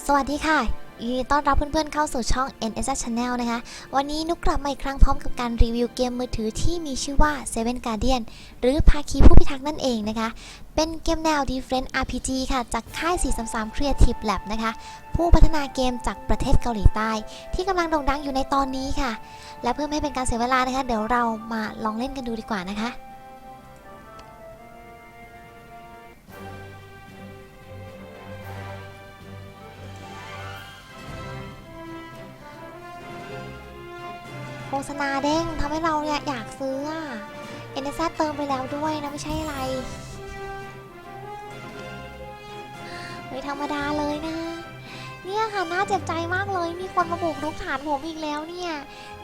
สวัสดีค่ะยินดีต้อนรับเพื่อนๆเข้าสู่ช่อง NS Channel นะคะ วันนี้นุกกลับมาอีกครั้งพร้อมกับการรีวิวเกมมือถือที่มีชื่อว่า Seven Guardian หรือภาคีผู้พิทักษ์นั่นเองนะคะ เป็นเกมแนว Different RPG ค่ะ จากค่าย 433 Creative Lab นะคะ ผู้พัฒนาเกมจากประเทศเกาหลีใต้ ที่กำลังโด่งดังอยู่ในตอนนี้ค่ะ และเพื่อไม่ให้เป็นการเสียเวลานะคะ เดี๋ยวเรามาลองเล่นกันดูดีกว่านะคะ ฆษณาเด้งทำให้เราเนี่ยอยากซื้ออะเอ็นเเติมไปแล้วด้วยนะไม่ใช่อะไรไม่ธรรมดาเลยนะ เนี่ยค่ะน่าเจ็บใจมากเลย มีคนมาบุกรุกฐานผมอีกแล้วเนี่ย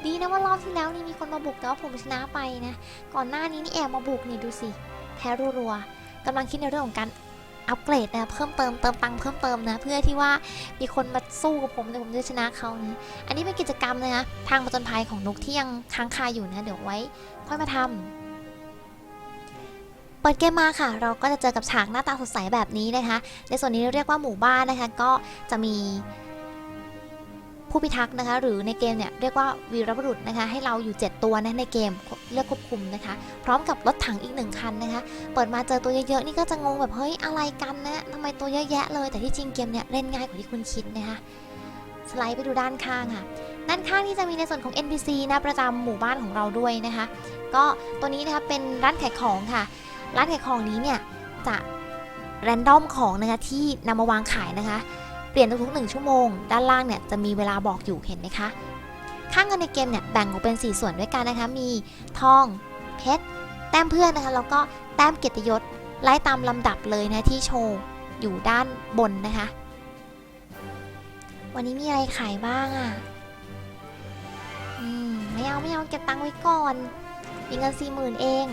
ดีนะว่ารอบที่แล้วนี่มีคนมาบุกแต่ว่าผมชนะไปนะ ก่อนหน้านี้นี่แอบมาบุกนี่ดูสิแพ้รัวๆกำลังคิดในเรื่องของการ อัปเกรดนะเพิ่มเติมเติมตังค์เพิ่มเติมนะ เพื่อที่ว่ามีคนมาสู้กับผมแต่ผมจะชนะเขานะอันนี้เป็นกิจกรรมนะคะทางประจนภัยของนุกที่ยังค้างคาอยู่นะ เดี๋ยวไว้ ค่อยมาทำเปิดเกมมาค่ะ เราก็จะเจอกับฉากหน้าตาสดใสแบบนี้นะคะ ในส่วนนี้เรียกว่าหมู่บ้านนะคะ ก็จะมี ผู้พิทักษ์นะคะ หรือในเกมเนี่ยเรียกว่าวีรบุรุษนะคะ ให้เราอยู่ 7 ตัวนะในเกมเลือกควบคุมนะคะ พร้อมกับรถถังอีกหนึ่งคันนะคะ เปิดมาเจอตัวเยอะๆนี่ก็จะงงแบบเฮ้ยอะไรกันนะทำไมตัวเยอะแยะเลย แต่ที่จริงเกมเนี่ยเล่นง่ายกว่าที่คุณคิดนะคะสไลด์ไปดูด้านข้างค่ะด้านข้างนี่จะมีในส่วนของ NPC นะประจำหมู่บ้านของเราด้วยนะคะ ก็ตัวนี้นะคะเป็นร้านขายของค่ะ ร้านขายของนี้เนี่ยจะแรนดอมของนะคะที่นำมาวางขายนะคะ ลี่ยนทุกๆหนึ่งชั่วโมง ด้านล่างเนี่ยจะมีเวลาบอกอยู่เห็นไหมคะค่าเงินในเกมเนี่ยแบ่งออกเป็น 4 ส่วนด้วยกันนะคะ มีทอง เพชร แต้มเพื่อนนะคะ แล้วก็แต้มเกียรติยศ ไล่ตามลำดับเลยนะที่โชว์อยู่ด้านบนนะคะ วันนี้มีอะไรขายบ้างอะ่ะ อืม ไม่เอาไม่เอาเก็บตังค์ไว้ก่อน มีเงินสี่หมื่นเอง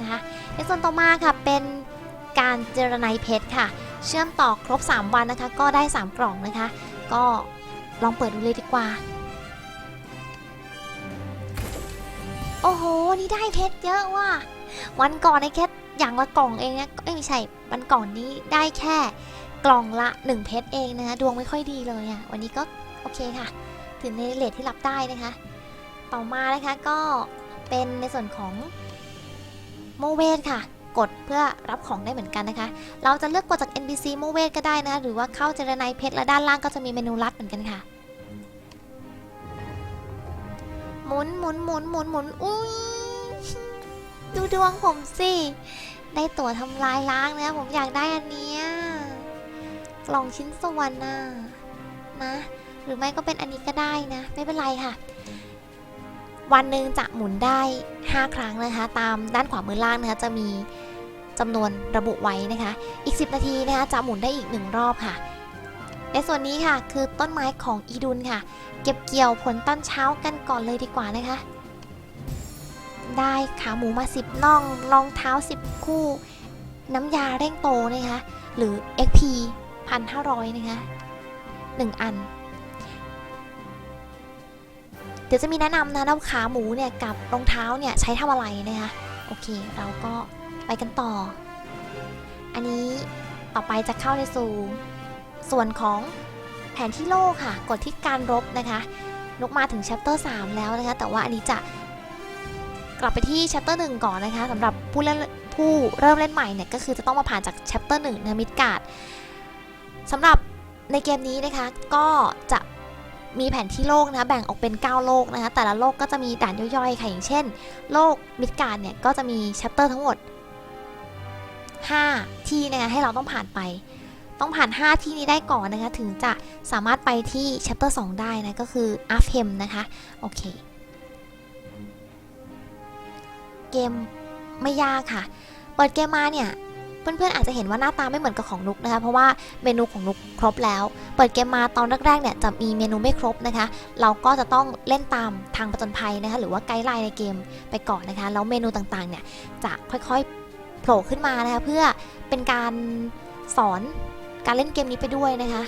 นะคะ ในส่วนต่อมาค่ะเป็นการเจรไนเพชรค่ะ เชื่อมต่อครบ 3 วันนะคะ ก็ได้ 3 กล่องนะคะ ก็ลองเปิดดูเลยดีกว่า โอ้โห นี่ได้เพชรเยอะว่ะ วันก่อนในแค่อย่างละกล่องเองนะไม่ใช่วันก่อนนี้ได้แค่กล่องละ 1 เพชรเองนะคะดวงไม่ค่อยดีเลยอะ่ะ วันนี้ก็โอเคค่ะ ถึงในเลทที่รับได้นะคะ ต่อมานะคะก็เป็นในส่วนของโมเวทค่ะ กดเพื่อรับของได้เหมือนกันนะคะ เราจะเลือกกดจาก NPC โมเวทก็ได้นะ หรือว่าเข้าเจรไนเพชรและด้านล่างก็จะมีเมนูลัดเหมือนกันค่ะ หมุนหมุนหมุนหมุนหมุนอุ้ยดูดวงผมสิ ได้ตั๋วทำลายล้างนะผมอยากได้อันเนี้ยกล่องชิ้นส่วนน่ะนะ หรือไม่ก็เป็นอันนี้ก็ได้นะ ไม่เป็นไรค่ะ วันหนึ่งจะหมุนได้ 5 ครั้งนะคะ ตามด้านขวามือล่างนะคะจะมีจำนวนระบุไว้นะคะ อีก 10 นาทีนะคะจะหมุนได้อีก 1 รอบค่ะ ในส่วนนี้ค่ะคือต้นไม้ของอีดุนค่ะ เก็บเกี่ยวผลตอนเช้ากันก่อนเลยดีกว่านะคะ ได้ขาหมูมา 10น่องรองเท้า 10 คู่ น้ำยาเร่งโตนะคะ หรือ XP 1,500 นะคะ 1 อัน เดี๋ยวจะมีแนะนำนะว่าขาหมูเนี่ยกับรองเท้าเนี่ยใช้ทำอะไรนะคะโอเคเราก็ไปกันต่อ อันนี้ต่อไปจะเข้าในสู่ส่วนของแผนที่โลกค่ะ กดที่การรบนะคะนกมาถึง chapter 3 แล้วนะคะ แต่ว่าอันนี้จะกลับไปที่ chapter 1 ก่อนนะคะสำหรับผู้เล่นผู้เริ่มเล่นใหม่เนี่ยก็คือจะต้องมาผ่านจาก chapter 1นะมิดการ์ดสำหรับในเกมนี้นะคะก็จะ มีแผนที่โลกนะแบ่งออกเป็น 9 โลกนะคะแต่ละโลกก็จะมีด่านย่อยๆค่ะอย่างเช่น โลกมิดการ์ดเนี่ยก็จะมี chapter ทั้งหมด 5 ที่นะคะให้เราต้องผ่านไป ต้องผ่าน 5 ที่นี้ได้ก่อนนะคะถึงจะสามารถไปที่ chapter 2ได้นะก็คือ a f h e m นะคะโอเคเกมไม่ยากค่ะ เปิดเกมมาเนี่ย เพื่อนๆอาจจะเห็นว่าหน้าตาไม่เหมือนกับของนุกนะคะ เพราะว่าเมนูของนุกครบแล้ว เปิดเกมมาตอนแรกๆเนี่ยจะมีเมนูไม่ครบนะคะ เราก็จะต้องเล่นตามทางประจนภัยนะคะ หรือว่าไกด์ไลน์ในเกมไปก่อนนะคะ แล้วเมนูต่างๆเนี่ยจะค่อยๆโผล่ขึ้นมานะคะเพื่อเป็นการสอนการเล่นเกมนี้ไปด้วยนะคะ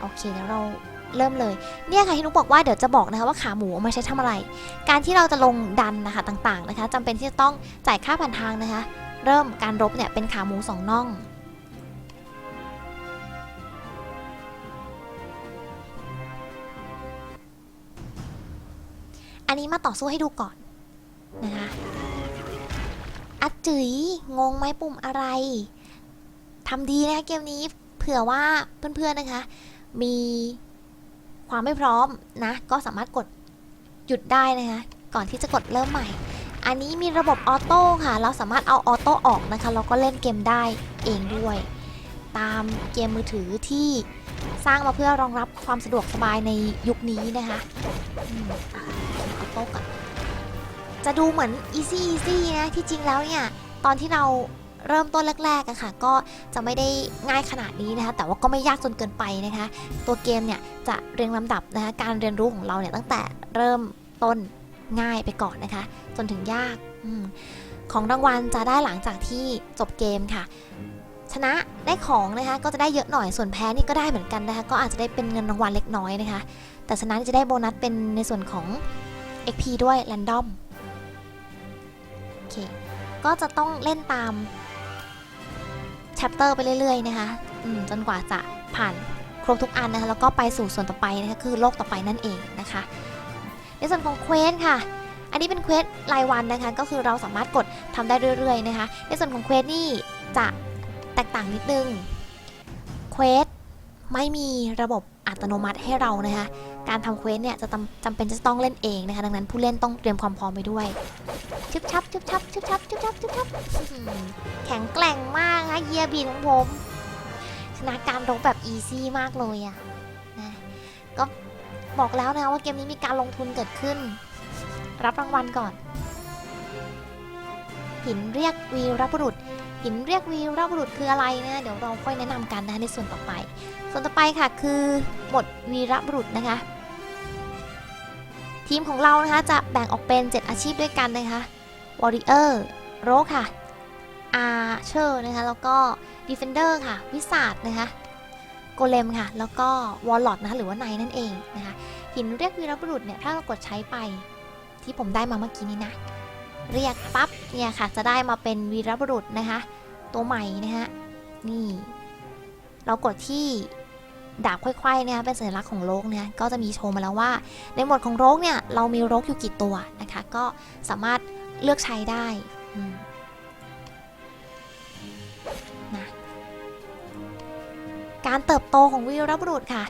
โอเคเดี๋ยวเรา เริ่มเลย เนี่ยค่ะที่นุ๊กบอกว่าเดี๋ยวจะบอกนะคะว่าขาหมูเมาใช้ทำอะไร การที่เราจะลงดันนะคะต่างๆนะคะจำเป็นที่จะต้องจ่ายค่าผ่านทางนะคะ เริ่มการรบเนี่ยเป็นขาหมูสองน่องอันนี้มาต่อสู้ให้ดูก่อนนะคะอัดจ๋ยงงไหมปุ่มอะไรทำดีนะคะเกมนี้เผื่อว่าเพื่อนๆนะคะ มี ความไม่พร้อมนะ ก็สามารถกดหยุดได้นะคะก่อนที่จะกดเริ่มใหม่ อันนี้มีระบบออโต้ค่ะ เราสามารถเอาออโต้ออกนะคะแล้วก็เล่นเกมได้เองด้วย ตามเกมมือถือที่สร้างมาเพื่อรองรับความสะดวกสบายในยุคนี้นะคะอืมอะออโต้ก่อนจะดูเหมือน easy easy นะที่จริงแล้วเนี่ย ตอนที่เรา เริ่มต้นแรกๆอะค่ะ ก็จะไม่ได้ง่ายขนาดนี้นะคะ แต่ว่าก็ไม่ยากจนเกินไปนะคะ ตัวเกมเนี่ยจะเรียงลำดับนะคะการเรียนรู้ของเราเนี่ยตั้งแต่เริ่มต้นง่ายไปก่อนนะคะ จนถึงยากอของรางวัลจะได้หลังจากที่จบเกมค่ะ ชนะได้ของนะคะก็จะได้เยอะหน่อยส่วนแพ้นี่ก็ได้เหมือนกันนะคะ ก็อาจจะได้เป็นเงินรางวัลเล็กน้อยนะคะ แต่ชนะจะได้โบนัสเป็นในส่วนของ XP ด้วย Random โอเคก็จะต้องเล่นตาม chapter ไปเรื่อยๆนะคะอืมจนกว่าจะผ่านครบทุกอันนะคะแล้วก็ไปสู่ส่วนต่อไปนะคะคือโลกต่อไปนั่นเองนะคะ ในส่วนของเควสค่ะ อันนี้เป็นเควสรายวันนะคะก็คือเราสามารถกดทำได้เรื่อยๆนะคะ ในส่วนของเควสนี่จะแตกต่างนิดนึงเควสไม่มีระบบอัตโนมัติให้เรานะคะ การทำเควสเนี่ยจะจำจำเป็นจะต้องเล่นเองนะคะ ดังนั้นผู้เล่นต้องเตรียมความพร้อมไปด้วยชึบชับชึบชับชึบชับชึบชับชึบชับแข็งแกร่งมากนะคะเยียบีของผมชนะการรบแบบอีซี่มากเลยอะนะก็บอกแล้วนะว่าเกมนี้มีการลงทุนเกิดขึ้น รับรางวัลก่อน หินเรียกวีรบุรุษ หินเรียกวีรบุรุษคืออะไรนะเดี๋ยวเราค่อยแนะนำกันนะในส่วนต่อไป ส่วนต่อไปค่ะคือบทวีรบุรุษนะคะ ทีมของเรานะคะจะแบ่งออกเป็น 7 อาชีพด้วยกันนะคะ Warrior โรค่ะ Archer นะคะ แล้วก็ Defender ค่ะ วิสาดนะคะโกเลมค่ะ แล้วก็ Warlord นะคะหรือว่าไนนั่นเองนะคะ หินเรียกวีรบุรุษเนี่ย ถ้าเรากดใช้ไปที่ผมได้มาเมื่อกี้นี้นะ เรียกปั๊บเนี่ยค่ะ จะได้มาเป็นวีรบุรุษนะคะ ตัวใหม่นะคะนี่ เรากดที่ ดาบค่อยๆนะคะเป็นสัญลักษณ์ของโลกเนี่ยก็จะมีโชว์มาแล้วว่า ในหมวดของโรกเนี่ยเรามีโรกอยู่กี่ตัวนะคะ ก็สามารถเลือกใช้ได้นะการเติบโตของวีรบุรุษค่ะ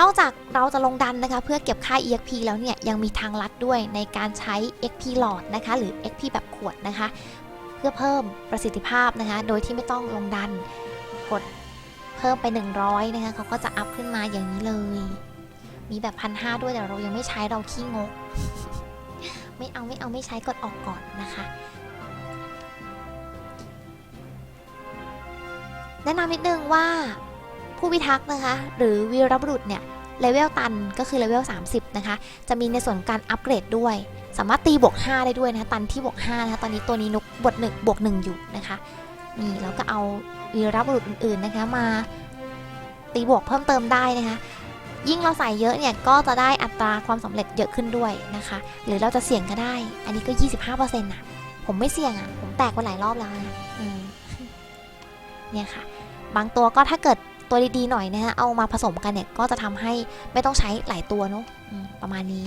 นอกจากเราจะลงดันนะคะ เพื่อเก็บค่า EXP แล้วเนี่ยยังมีทางลัดด้วยในการใช้ XP หลอดนะคะ หรือ XP แบบขวดนะคะ เพื่อเพิ่มประสิทธิภาพนะคะ โดยที่ไม่ต้องลงดันกด พิ่มไป 100 นะคะเขาก็จะอัพขึ้นมาอย่างนี้เลย มีแบบพันห้าด้วยแต่เรายังไม่ใช้เราขี้งก ไม่เอาไม่เอาไม่ใช้กดออกก่อนนะคะแนะนำนิดนึงว่าผู้พิทักษ์นะคะ หรือวีรบุรุษเนี่ยเลเวลตันก็คือเลเวล30 นะคะ จะมีในส่วนของการอัปเกรดด้วย สามารถตีบวก 5 ได้ด้วยนะคะตันที่บวก5นะคะตอนนี้ตัวนี้นุกบวก1บวก1อยู่นะคะนี่แล้วก็เอาวีรบุรุษอื่นๆนะคะมา ตีบวกเพิ่มเติมได้นะคะยิ่งเราใส่เยอะเนี่ยก็จะได้อัตราความสำเร็จเยอะขึ้นด้วยนะคะ หรือเราจะเสี่ยงก็ได้ อันนี้ก็ 25%นะผมไม่เสี่ยงอะ่ะ ผมแตกมาหลายรอบแล้วนะเนี่ยค่ะ บางตัวก็ถ้าเกิดตัวดีๆหน่อยนะฮะเอามาผสมกันเนี่ยก็จะทำให้ไม่ต้องใช้หลายตัวเนาะประมาณนี้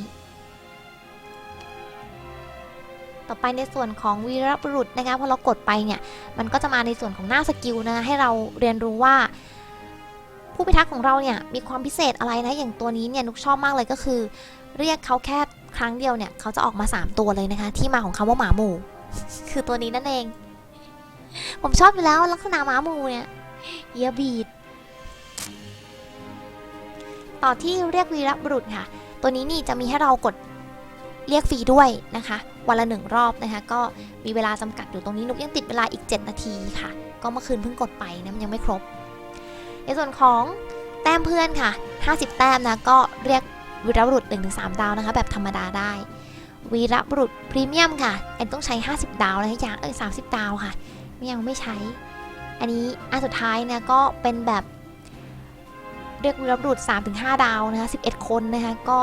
ต่อไปในส่วนของวีรบุรุษนะคะพอเรากดไปเนี่ย มันก็จะมาในส่วนของหน้าสกิลนะให้เราเรียนรู้ว่า ผู้พิทักษ์ของเราเนี่ยมีความพิเศษอะไรนะอย่างตัวนี้เนี่ยนุกชอบมากเลยก็คือ เรียกเขาแค่ครั้งเดียวเนี่ยเขาจะออกมา 3 ตัวเลยนะคะ ที่มาของคำว่าหมาหมู่ คือตัวนี้นั่นเอง ผมชอบอยู่แล้วลักษณะหมาหมู่เนี่ยเยียบีดต่อที่เรียกวีรบุรุษค่ะ ตัวนี้นี่จะมีให้เรากดเรียกฟรีด้วยนะคะ วันละหนึ่งรอบนะคะ ก็มีเวลาจำกัดอยู่ตรงนี้นุกยังติดเวลาอีก 7 นาทีค่ะ ก็เมื่อคืนเพิ่งกดไปนะมันยังไม่ครบ ในส่วนของแต้มเพื่อนค่ะ 50 แต้มนะก็เรียกวีรบุรุษ 1-3 ดาวนะคะ แบบธรรมดาได้ วีรบุรุษพรีเมียมค่ะแอนต้องใช้ 50 ดาวนะคะอย่างเออ30 ดาวค่ะไม่ยังไม่ใช้ อันนี้อันสุดท้ายนะก็เป็นแบบเรียกวีรบุรุษ 3-5 ดาวนะคะ11 คนนะคะก็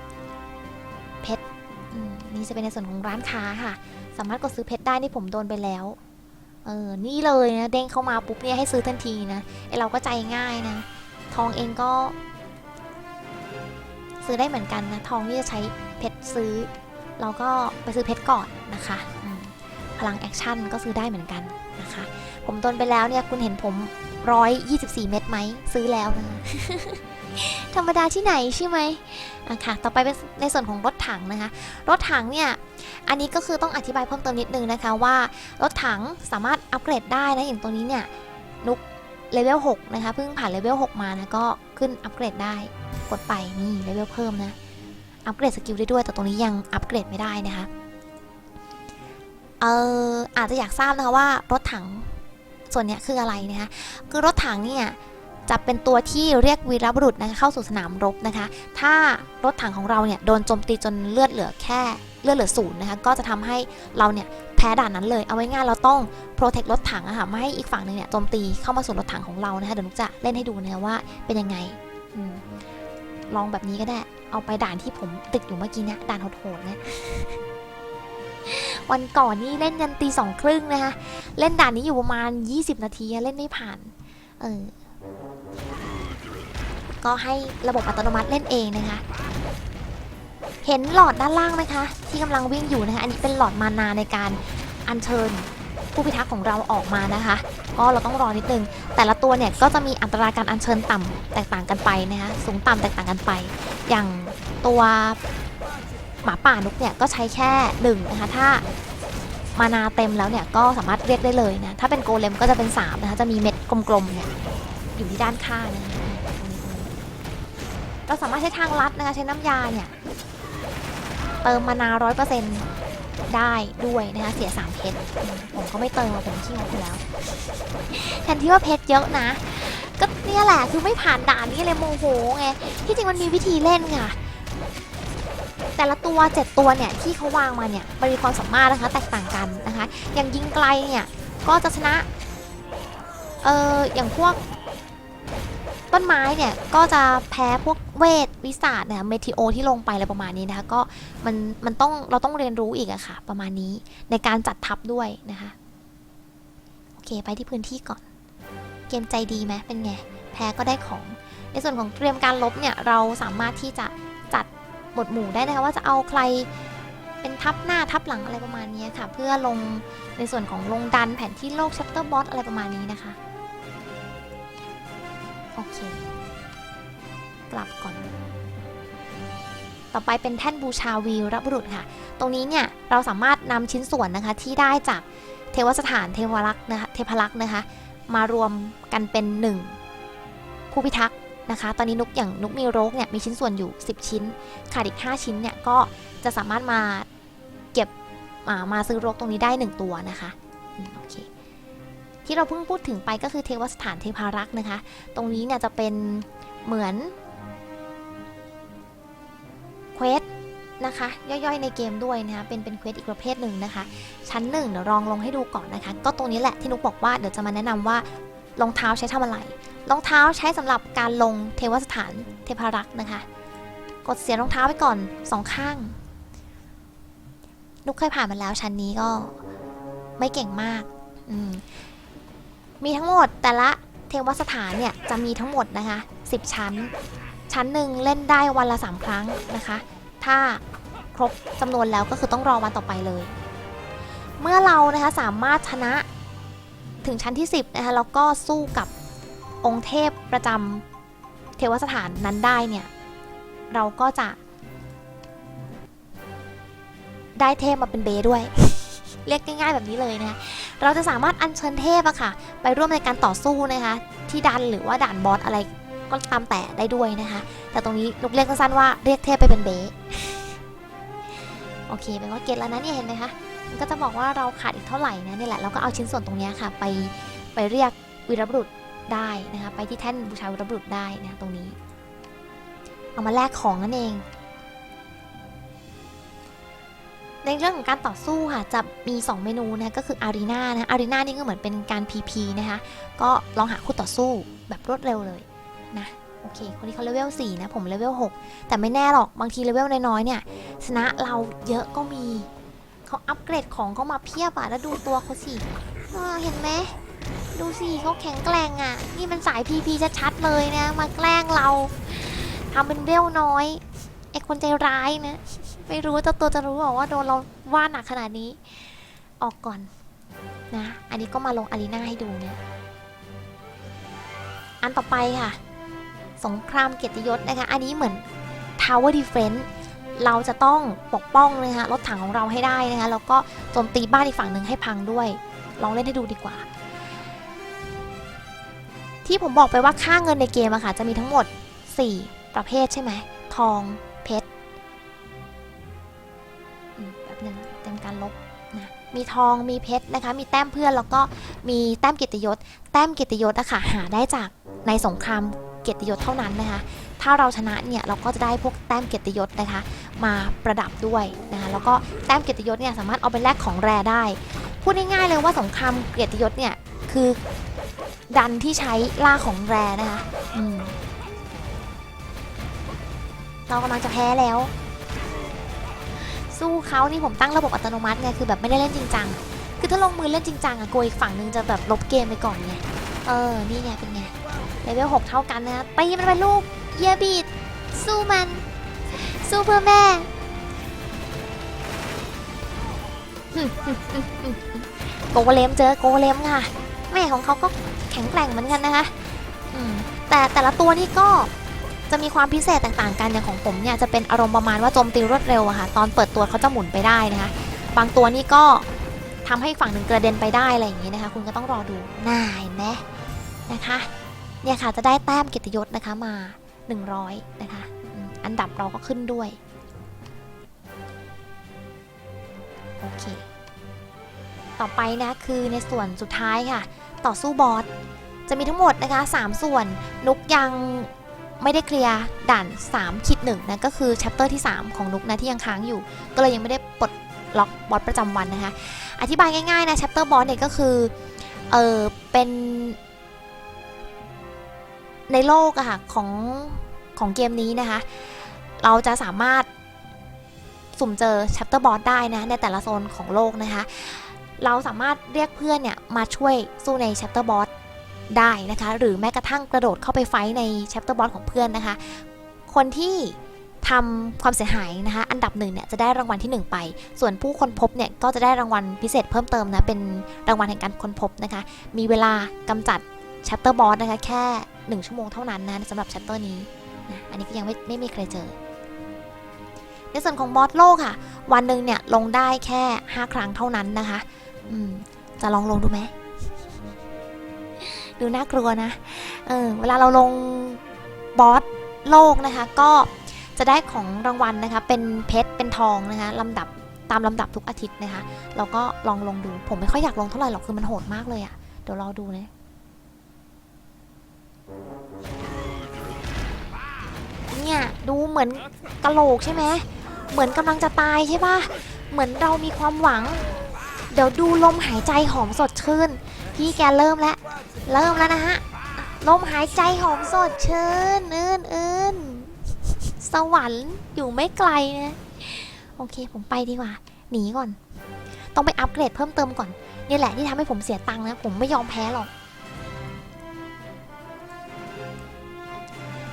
250 เพชรนี่จะเป็นในส่วนของร้านค้าค่ะ สามารถกดซื้อเพชรได้นี่ผมโดนไปแล้ว เออ นี่เลยนะเด้งเข้ามาปุ๊บเนี่ยให้ซื้อทันทีนะไอเราก็ใจง่ายนะ ทองเองก็ ซื้อได้เหมือนกันนะทองที่จะใช้เพชรซื้อ เราก็ไปซื้อเพชรก่อนนะคะพลังแอคชั่นก็ซื้อได้เหมือนกันนะคะ ผมตนไปแล้วเนี่ยคุณเห็นผม 124 เม็ดไหมซื้อแล้วนะ ธรรมดาที่ไหนใช่ไหมอะค่ะ ต่อไปเป็นในส่วนของรถถังนะคะ รถถังเนี่ย อันนี้ก็คือต้องอธิบายเพิ่มเติมนิดนึงนะคะว่ารถถังสามารถอัปเกรดได้นะอย่างตัวนี้เนี่ยนุกเลเวล6นะคะ เพิ่งผ่านเลเวล6มานะก็ขึ้นอัปเกรดได้ กดไปนี่เลเวลเพิ่มนะ อัปเกรดสกิลได้ด้วย แต่ตรงนี้ยังอัปเกรดไม่ได้นะคะ เอออาจจะอยากทราบนะคะว่ารถถังส่วนเนี้ยคืออะไรนะคะ คือรถถังเนี่ย จะเป็นตัวที่เรียกวีรบุรุษนะคะเข้าสู่สนามรบนะคะ ถ้ารถถังของเราเนี่ยโดนโจมตีจนเลือดเหลือแค่เลือดเหลือศูนย์นะคะก็จะทำให้เราเนี่ยแพ้ด่านนั้นเลย เอาไว้ง่ายเราต้องโปรเทครถถังอะค่ะไม่ให้อีกฝั่งหนึ่งเนี่ยโจมตีเข้ามาสู่รถถังของเรานะคะเดี๋ยวนุกจะเล่นให้ดูนะว่าเป็นยังไงอลองแบบนี้ก็ได้ เอาไปด่านที่ผมติดอยู่เมื่อกี้เนี่ยด่านโหดๆนี่ยวันก่อนนี่เล่นยันตีสองครึ่งนะคะ เล่นด่านนี้อยู่ประมาณ 20 นาทีเล่นไม่ผ่าน เออ ก็ให้ระบบอัตโนมัติเล่นเองนะคะ เห็นหลอดด้านล่างไหมคะ ที่กำลังวิ่งอยู่นะคะ อันนี้เป็นหลอดมานาในการอัญเชิญผู้พิทักษ์ของเราออกมานะคะ ก็เราต้องรอนิดนึง แต่ละตัวเนี่ยก็จะมีอัตราการอัญเชิญต่ำแตกต่างกันไปนะคะสูงต่ำแตกต่างกันไป อย่างตัวหมาป่านุกเนี่ยก็ใช้แค่หนึ่งนะคะถ้ามานาเต็มแล้วเนี่ยก็สามารถเรียกได้เลยนะถ้าเป็นโกเลมก็จะเป็น3นะคะจะมีเม็ดกลมๆเนี่ยอยู่ที่ด้านข้างนะ เราสามารถใช้ทางลัดนะคะใช้น้ำยาเนี่ย เติมมานาร้อยเปอร์เซ็นต์ได้ด้วยนะคะเสีย3เพชรผมก็ไม่เติมผมขี้งกอยู่แล้วแทนที่ว่าเพชรเยอะนะ ก็เนี่ยแหละคือไม่ผ่านด่านนี้เลยโมโหไงที่จริงมันมีวิธีเล่นค่ะแต่ละตัว 7 ตัวเนี่ยที่เขาวางมาเนี่ยมันมีความสามารถนะคะแตกต่างกันนะคะ อย่างยิงไกลเนี่ยก็จะชนะเอออย่างพวกต้นไม้เนี่ยก็จะแพ้พวก เวทวิสาดนะคะเมทิโอที่ลงไปอะไรประมาณนี้นะคะก็มันมันต้องเราต้องเรียนรู้อีกอะค่ะ ประมาณนี้ในการจัดทัพด้วยนะคะโอเคไปที่พื้นที่ก่อน เกมใจดีไหมเป็นไง แพ้ก็ได้ของ ในส่วนของเตรียมการลบเนี่ยเราสามารถที่จะจัดหมวดหมู่ได้นะคะว่าจะเอาใครเป็นทับหน้าทับหลังอะไรประมาณนี้ค่ะ เพื่อลงในส่วนของลงดันแผนที่โลก chapter boss อะไรประมาณนี้นะคะโอเค กลับก่อน ต่อไปเป็นแท่นบูชาวีรบุรุษค่ะ ตรงนี้เนี่ยเราสามารถนำชิ้นส่วนนะคะที่ได้จากเทวสถานเทวรักษ์นะคะเทพรักษ์นะคะ มารวมกันเป็นหนึ่งผู้พิทักษ์นะคะ ตอนนี้นุกอย่างนุกมีโรกเนี่ยมีชิ้นส่วนอยู่ 10 ชิ้นขาดอีก 5 ชิ้นเนี่ยก็จะสามารถมาเก็บอ่ามาซื้อโรกตรงนี้ได้ 1 ตัวนะคะโอเคที่เราเพิ่งพูดถึงไปก็คือเทวสถานเทพารักษ์นะคะ ตรงนี้เนี่ยจะเป็นเหมือน เควสนะคะย่อยๆในเกมด้วยนะคะเป็นเป็นเควสอีกประเภทหนึ่งนะคะ ชั้นหนึ่งเดี๋ยวลองลงให้ดูก่อนนะคะ ก็ตรงนี้แหละที่นุกบอกว่าเดี๋ยวจะมาแนะนำว่ารองเท้าใช้ทำอะไรรองเท้าใช้สำหรับการลงเทวสถานเทพรักษ์นะคะ กดเสียรองเท้าไปก่อนสองข้าง นุกเคยผ่านมาแล้วชั้นนี้ก็ไม่เก่งมากอืมมีทั้งหมดแต่ละเทวสถานเนี่ยจะมีทั้งหมดนะคะ 10 ชั้น ชั้นหนึ่งเล่นได้วันละ 3 ครั้งนะคะ ถ้าครบจำนวนแล้วก็คือต้องรอวันต่อไปเลย เมื่อเรานะคะสามารถชนะถึงชั้นที่ 10นะคะแล้วก็สู้กับองค์เทพประจำเทวสถานนั้นได้เนี่ย เราก็จะได้เทพมาเป็นเบด้วย เรียกง่ายๆแบบนี้เลยนะคะเราจะสามารถอัญเชิญเทพอะค่ะ ไปร่วมในการต่อสู้นะคะ ที่ดันหรือว่าด่านบอสอะไร ก็ตามแต่ได้ด้วยนะคะ แต่ตรงนี้ลูกเรียกสั้นๆว่าเรียกเทพไปเป็นเบสโอเคเป็นว่าเกตแล้วนะเนี่ยเห็นไหมคะมันก็จะบอกว่าเราขาดอีกเท่าไหร่นะนี่แหละเราก็เอาชิ้นส่วนตรงนี้ค่ะ ไปไปเรียกวีรบุรุษได้นะคะไปที่แท่นบูชาวีรบุรุษได้นะตรงนี้ เอามาแลกของนั่นเอง ในเรื่องของการต่อสู้ค่ะจะมี 2 เมนูนะะก็คืออารีนานะอารีนานี่ก็เหมือนเป็นการ PP นะคะก็ลองหาคู่ต่อสู้แบบรวดเร็วเลย นะโอเค คนที่เขาเลเวล4นะผมเลเวล6แต่ไม่แน่หรอกบางทีเลเวลน้อยๆเนี่ยชนะเราเยอะก็มีเขาอัปเกรดของเขามาเพียบอะแล้วดูตัวเขาสิเออเห็นไหมดูสิเขาแข็งแกร่งอะนี่มันสาย PP ชัดๆเลยนะ มาแกล้งเราทำเป็นเวลน้อยไอคนใจร้ายนะไม่รู้ว่าเจ้าตัวจะรู้หรอว่าโดนเราว่าหนักขนาดนี้ ออกก่อนนะ อันนี้ก็มาลงอารีนาให้ดูเนี่ย อันต่อไปค่ะ สงครามเกียรติยศนะคะ อันนี้เหมือน Tower Defense เราจะต้องปกป้องนะคะรถถังของเราให้ได้นะคะแล้วก็โจมตีบ้านอีกฝั่งหนึ่งให้พังด้วย ลองเล่นให้ดูดีกว่า ที่ผมบอกไปว่าค่าเงินในเกมอะค่ะจะมีทั้งหมด 4 ประเภทใช่ไหมทองเพชรอืมแบบนึงเต็มการลบนะมีทองมีเพชรนะคะ มีแต้มเพื่อนแล้วก็มีแต้มเกียรติยศ แต้มเกียรติยศอะค่ะหาได้จากในสงคราม กียรติยศเท่านั้นนะคะ ถ้าเราชนะเนี่ยเราก็จะได้พวกแต้มเกียรติยศนะคะ มาประดับด้วยนะคะแล้วก็แต้มเกียรติยศเนี่ยสามารถเอาไปแลกของแร่ได้ พูดง่ายๆเลยว่าสงครามเกียรติยศเนี่ยคือดันที่ใช้ล่าของแร่นะคะอืมเรากำลังจะแพ้แล้ว สู้เขานี่ผมตั้งระบบอัตโนมัติไงคือแบบไม่ได้เล่นจริงจังคือถ้าลงมือเล่นจริงจังอะโกยอีกฝั่งหนึงจะแบบลบเกมไปก่อนไงเออนี่ไงเป็นไง เลเวล6เท่ากันนะตีมันไปลูกเยบีดสู้มัน สู้เพื่อแม่ โกเลมเจอโกเลมค่ะ แม่ของเขาก็แข็งแกร่งเหมือนกันนะคะแต่แต่ละตัวนี่ก็จะมีความพิเศษต่างๆกันอย่างของผมเนี่ยจะเป็นอารมณ์ประมาณว่าโจมตีรวดเร็วอะค่ะ ตอนเปิดตัวเขาจะหมุนไปได้นะคะ บางตัวนี่ก็ทำให้ฝั่งหนึ่งกระเด็นไปได้อะไรอย่างนี้นะคะ คุณก็ต้องรอดูน่าเห็นไหมนะคะ เนี่ยค่ะจะได้แต้มเกียรติยศนะคะมา 100 นะคะ อันดับเราก็ขึ้นด้วย โอเค ต่อไปนะคือในส่วนสุดท้ายค่ะ ต่อสู้บอส จะมีทั้งหมดนะคะ 3 ส่วน นุกยังไม่ได้เคลียร์ด่าน3คิดหนึ่งนะก็คือแชปเตอร์ที่ 3 ของนุกนะที่ยังค้างอยู่ ก็เลยยังไม่ได้ปลดล็อกบอสประจำวันนะคะ อธิบายง่ายๆนะแชปเตอร์บอสเนี่ยก็คือเออเป็น ในโลกอะค่ะของของเกมนี้นะคะ เราจะสามารถสุ่มเจอชัปเตอร์บอสได้นะ ในแต่ละโซนของโลกนะคะ เราสามารถเรียกเพื่อนเนี่ยมาช่วยสู้ในชัปเตอร์บอสได้นะคะ หรือแม้กระทั่งกระโดดเข้าไปไฟในชัปเตอร์บอสของเพื่อนนะคะ คนที่ทำความเสียหายนะคะ อันดับหนึ่งเนี่ยจะได้รางวัลที่ 1 ไป ส่วนผู้ค้นพบเนี่ยก็จะได้รางวัลพิเศษเพิ่มเติมนะ เป็นรางวัลแห่งการค้นพบนะคะ มีเวลากำจัดชัปเตอร์บอสนะคะแค่ 1 ชั่วโมงเท่านั้นนะสำหรับชัปเตอร์นี้นะอันนี้ก็ยังไม่ไม่มีใครเจอ ในส่วนของบอสโลกค่ะ วันหนึ่งเนี่ยลงได้แค่ 5 ครั้งเท่านั้นนะคะอืมจะลองลงดูไหมดูน่ากลัวนะเออเวลาเราลงบอสโลกนะคะ ก็จะได้ของรางวัลนะคะ เป็นเพชรเป็นทองนะคะลำดับตามลำดับทุกอาทิตย์นะคะ เราก็ลองลงดู ผมไม่ค่อยอยากลงเท่าไหร่หรอกคือมันโหดมากเลยอะ เดี๋ยวรอดูนะ เนี่ยดูเหมือนกะโหลกใช่ไหมเหมือนกำลังจะตายใช่ปะเหมือนเรามีความหวัง เดี๋ยวดูลมหายใจหอมสดชื่น พี่แกเริ่มแล้ว เริ่มแล้วนะฮะ ลมหายใจหอมสดชื่นอื่นอื่นสวรรค์อยู่ไม่ไกลนะ โอเคผมไปดีกว่า หนีก่อน ต้องไปอัปเกรดเพิ่มเติมก่อน นี่แหละที่ทำให้ผมเสียตังค์นะ ผมไม่ยอมแพ้หรอก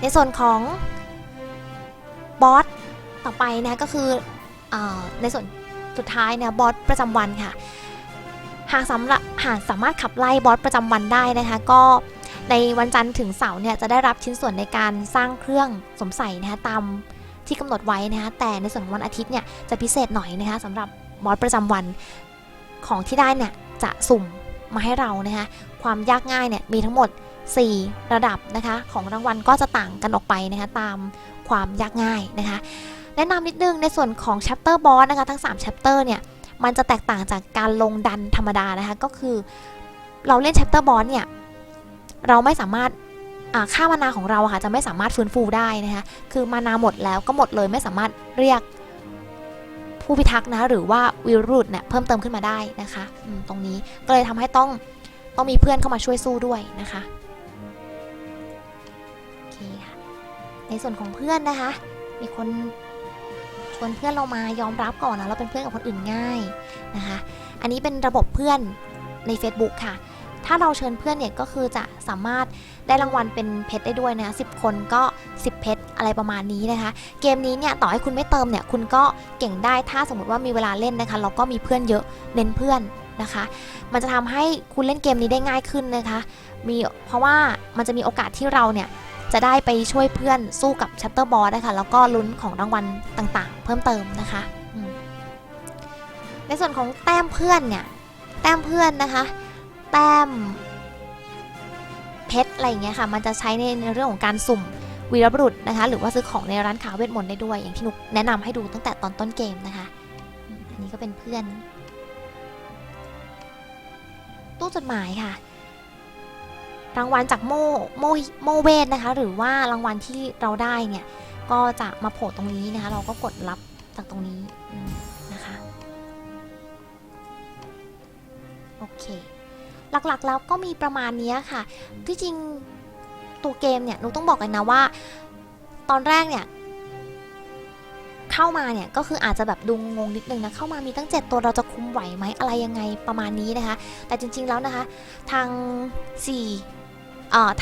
ในส่วนของบอสต่อไปนะก็คืออในส่วนสุดท้ายนะบอสประจำวันค่ะ หากสำหรับหากสามารถขับไล่บอสประจำวันได้นะคะก็ในวันจันทร์ถึงเสาร์เนี่ยจะได้รับชิ้นส่วนในการสร้างเครื่องสมใส่นะคะตามที่กำหนดไว้นะคะแต่ในส่วนของวันอาทิตย์เนี่ยจะพิเศษหน่อยนะคะสำหรับบอสประจำวันของที่ได้เนี่ยจะสุ่มมาให้เรานะคะความยากง่ายเนี่ยมีทั้งหมด 4 ระดับนะคะของรางวัลก็จะต่างกันออกไปนะคะตามความยากง่ายนะคะแนะนำนิดนึงในส่วนของ chapter boss นะคะทั้ง 3 chapter เนี่ยมันจะแตกต่างจากการลงดันธรรมดานะคะก็คือเราเล่น chapter boss เนี่ยเราไม่สามารถค่ามานาของเราะค่ะจะไม่สามารถฟื้นฟูได้นะคะคือมานาหมดแล้วก็หมดเลยไม่สามารถเรียกผู้พิทักษ์นะหรือว่าวิรุธเนี่ยเพิ่มเติมขึ้นมาได้นะคะตรงนี้ก็เลยทำให้ต้องต้องมีเพื่อนเข้ามาช่วยสู้ด้วยนะคะ ในส่วนของเพื่อนนะคะ มีคนชวนเพื่อนเรามายอมรับก่อนนะเราเป็นเพื่อนกับคนอื่นง่ายนะคะ อันนี้เป็นระบบเพื่อนใน Facebook ค่ะ ถ้าเราเชิญเพื่อนเนี่ยก็คือจะสามารถได้รางวัลเป็นเพชรได้ด้วยนะ10 คนก็ 10 เพชรอะไรประมาณนี้นะคะ เกมนี้เนี่ยต่อให้คุณไม่เติมเนี่ยคุณก็เก่งได้ถ้าสมมติว่ามีเวลาเล่นนะคะแล้วก็มีเพื่อนเยอะเน้นเพื่อนนะคะ มันจะทำให้คุณเล่นเกมนี้ได้ง่ายขึ้นนะคะ มีเพราะว่ามันจะมีโอกาสที่เราเนี่ย จะได้ไปช่วยเพื่อนสู้กับชัตเตอร์บอสนะคะแล้วก็ลุ้นของรางวัลต่างๆ เพิ่มเติมนะคะในส่วนของแต้มเพื่อนเนี่ยแต้มเพื่อนนะคะ แต้มเพชรอะไรอย่างเงี้ยค่ะ มันจะใช้ในในเรื่องของการสุ่มวีรบุรุษนะคะ หรือว่าซื้อของในร้านค้าเวทมนต์ได้ด้วย อย่างที่นุกแนะนำให้ดูตั้งแต่ตอนต้นเกมนะคะ อันนี้ก็เป็นเพื่อน ตู้จดหมายค่ะ รางวัลจากโมโมโมเวทนะคะ หรือว่ารางวัลที่เราได้เนี่ย ก็จะมาโผล่ตรงนี้นะคะ เราก็กดรับจากตรงนี้นะคะ โอเค หลักๆแล้วก็มีประมาณนี้ค่ะ ที่จริงตัวเกมเนี่ยหนูต้องบอกกันนะว่า ตอนแรกเนี่ยเข้ามาเนี่ยก็คืออาจจะแบบดูงงนิดนึงนะเข้ามามีตั้ง 7 ตัวเราจะคุมไหวไหมอะไรยังไงประมาณนี้นะคะ แต่จริงๆแล้วนะคะ ทาง 4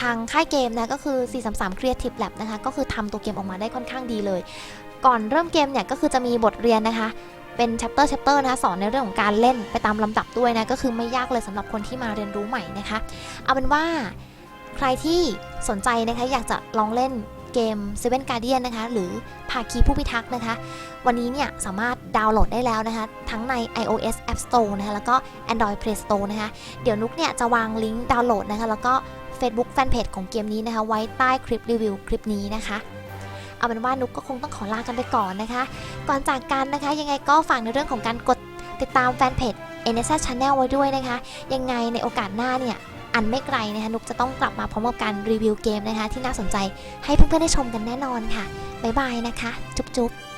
ทางค่ายเกมนะก็คือ 433 Creative Lab นะคะ ก็คือทำตัวเกมออกมาได้ค่อนข้างดีเลย ก่อนเริ่มเกมเนี่ยก็คือจะมีบทเรียนนะคะ เป็น chapter chapter นะคะสอนในเรื่องของการเล่นไปตามลำดับด้วยนะ ก็คือไม่ยากเลยสำหรับคนที่มาเรียนรู้ใหม่นะคะ เอาเป็นว่าใครที่สนใจนะคะอยากจะลองเล่นเกม Seven Guardian นะคะ หรือภาคีผู้พิทักษ์นะคะ วันนี้เนี่ยสามารถดาวน์โหลดได้แล้วนะคะ ทั้งใน iOS App Store นะคะ แล้วก็ Android Play Store นะคะ เดี๋ยวนุกเนี่ยจะวางลิงก์ดาวน์โหลดนะคะ แล้วก็ Facebook Fanpage ของเกมนี้นะคะ ไว้ใต้คลิปรีวิวคลิปนี้นะคะ เอาเป็นว่านุกก็คงต้องขอลากันไปก่อนนะคะ ก่อนจากกันนะคะ ยังไงก็ฝากในเรื่องของการกดติดตามแฟนเพจ n s Channel ไว้ด้วยนะคะ ยังไงในโอกาสหน้าเนี่ยอันไม่ไกลนะคะนุกจะต้องกลับมาพร้อมกับการรีวิวเกมนะคะ ที่น่าสนใจให้เพื่อนๆได้ชมกันแน่นอนค่ะ บ๊ายบายนะคะ จุ๊บๆ